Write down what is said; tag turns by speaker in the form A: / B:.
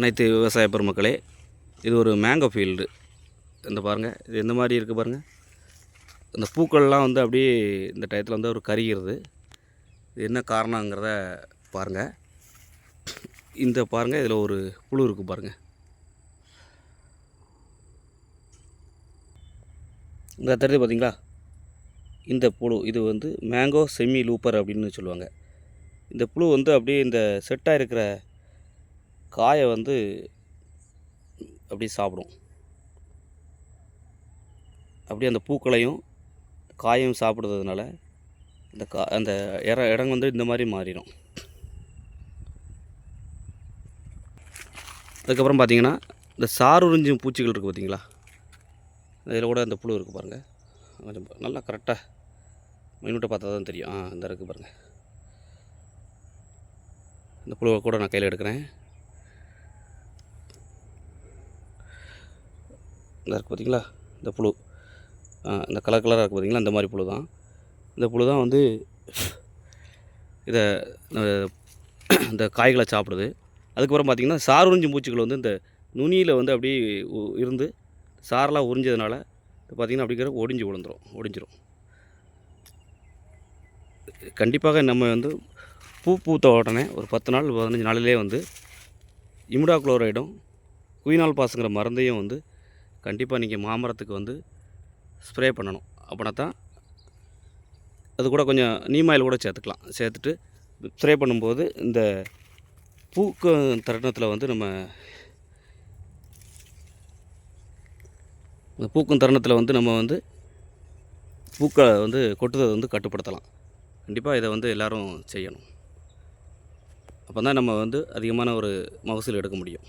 A: அனைத்து விவசாய பெருமக்களே இது ஒரு மேங்கோ ஃபீல்டு இந்த பாருங்கள் இது எந்த மாதிரி இருக்குது பாருங்கள் இந்த பூக்கள்லாம் வந்து அப்படியே இந்த டயத்தில் வந்து ஒரு கருகிறது. இது என்ன காரணங்கிறத பாருங்கள் இந்த பாருங்கள் இதில் ஒரு புழு இருக்குது பாருங்கள் இந்த தெரியுது பார்த்தீங்களா இந்த புழு இது வந்து மேங்கோ செமி லூப்பர் அப்படின்னு சொல்லுவாங்க. இந்த புழு வந்து அப்படியே இந்த செட்டாக இருக்கிற காயை வந்து அப்படியே சாப்பிடும். அப்படியே அந்த பூக்களையும் காயும் சாப்பிடுறதுனால இந்த கா அந்த இட இடம் வந்து இந்த மாதிரி மாறிடும். அதுக்கப்புறம் பார்த்தீங்கன்னா இந்த சார் உறிஞ்சும் பூச்சிகள் இருக்குது பார்த்தீங்களா? இதில் கூட இந்த புழு இருக்குது பாருங்கள் கொஞ்சம் நல்லா கரெக்டாக மைனூட்டை பார்த்தா தான் தெரியும். ஆ இந்த இருக்குது பாருங்கள் இந்த புழுவை கூட நான் கையில் எடுக்கிறேன். இந்த இருக்குது பார்த்தீங்களா இந்த புழு. இந்த கலர் கலராக இருக்குது பார்த்தீங்களா இந்த மாதிரி புழு தான். இந்த புழு தான் வந்து இதை இந்த காய்களை சாப்பிடுது. அதுக்கப்புறம் பார்த்திங்கன்னா சார் உறிஞ்சும் பூச்சிகள் வந்து இந்த நுனியில் வந்து அப்படியே உ- இருந்து சாரெலாம் உறிஞ்சதுனால பார்த்திங்கன்னா அப்படிங்கிற ஒடிஞ்சு விழுந்துரும் ஒடிஞ்சிரும். கண்டிப்பாக நம்ம வந்து பூ பூத்த உடனே ஒரு பத்து நாள் பதினஞ்சு நாளிலே வந்து இமுடா குளோரைடும் குயினால் பாசுங்கிற மருந்தையும் வந்து கண்டிப்பாக நீங்கள் மாமரத்துக்கு வந்து ஸ்ப்ரே பண்ணணும். அப்படின்னா தான் அது கூட கொஞ்சம் நீமாயில் கூட சேர்த்துக்கலாம். சேர்த்துட்டு ஸ்ப்ரே பண்ணும்போது இந்த பூக்க தருணத்தில் வந்து நம்ம இந்த பூக்கும் தருணத்தில் வந்து நம்ம வந்து பூக்களை வந்து கொட்டுறதை வந்து கட்டுப்படுத்தலாம். கண்டிப்பாக இதை வந்து எல்லாரும் செய்யணும். அப்போ தான் நம்ம வந்து அதிகமான ஒரு மகசூல் எடுக்க முடியும்.